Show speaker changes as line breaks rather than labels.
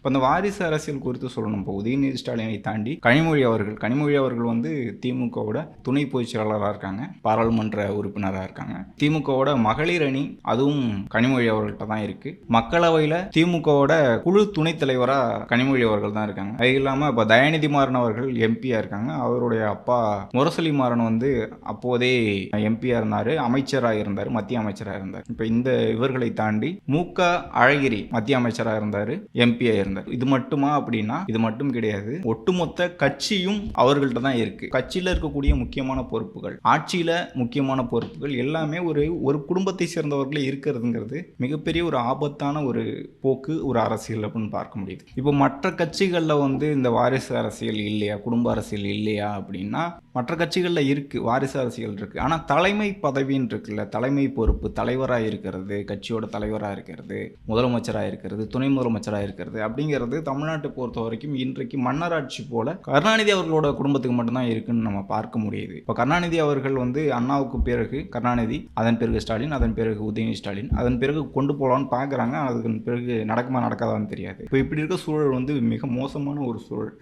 இப்போ அந்த வாரிசு அரசியல் குறித்து சொல்லணும். இப்போ உதயநிதி ஸ்டாலினை தாண்டி கனிமொழி அவர்கள் கனிமொழி அவர்கள் வந்து திமுகவோட துணை பொதுச் செயலாளராக இருக்காங்க. பாராளுமன்ற உறுப்பினராக இருக்காங்க. திமுகவோட மகளிர் அணி அதுவும் கனிமொழி அவர்கள்ட்ட தான் இருக்கு. மக்களவையில் திமுகவோட குழு துணைத் தலைவராக கனிமொழி அவர்கள் தான் இருக்காங்க. அது இல்லாமல் இப்போ தயாநிதி மாறன் அவர்கள் எம்பியாக இருக்காங்க. அவருடைய அப்பா முரசொலி மாறன் வந்து அப்போதே எம்பியாக இருந்தார். அமைச்சராக இருந்தார் மத்திய அமைச்சராக இருந்தார். இப்போ இந்த இவர்களை தாண்டி மூக்க அழகிரி மத்திய அமைச்சராக இருந்தார் எம்பியாக இருந்தார் இது மட்டுமா அப்படின்னா இது மட்டும் கிடையாது. ஒட்டுமொத்த கட்சியும் அவர்கள்ட்ட தான் இருக்கு. கட்சியில் இருக்கக்கூடிய முக்கியமான பொறுப்புகள் ஆட்சியில் முக்கியமான பொறுப்புகள் எல்லாமே ஒரு ஒரு குடும்பத்தை சேர்ந்தவர்களே இருக்கிறதுங்கிறது மிகப்பெரிய ஒரு ஆபத்தான ஒரு போக்கு ஒரு அரசியல் அப்படின்னு பார்க்க முடியுது. இப்போ மற்ற கட்சிகளில் வந்து இந்த வாரிசு அரசியல் இல்லையா குடும்ப அரசியல் இல்லையா அப்படின்னா மற்ற கட்சிகளில் இருக்குது வாரிசு அரசியல் இருக்குது ஆனால் தலைமை பதவின்னு இருக்குல்ல தலைமை பொறுப்பு தலைவராக இருக்கிறது கட்சியோட தலைவராக இருக்கிறது முதலமைச்சராக இருக்கிறது துணை முதலமைச்சராக இருக்கிறது அப்படிங்கிறது தமிழ்நாட்டை பொறுத்த வரைக்கும் இன்றைக்கு மன்னராட்சி போல கருணாநிதி அவர்களோட குடும்பத்துக்கு மட்டும்தான் இருக்குன்னு நம்ம பார்க்க முடியுது. இப்போ கருணாநிதி அவர்கள் வந்து அண்ணாவுக்கு பிறகு கருணாநிதி அதன் பிறகு ஸ்டாலின் அதன் பிறகு உதயநிதி ஸ்டாலின் அதன் பிறகு கொண்டு போகலான்னு பார்க்குறாங்க அதன் பிறகு நடக்குமா நடக்காதான்னு தெரியாது. இப்போ இப்படி இருக்க சூழல் வந்து மிக மோசமான ஒரு சூழல்.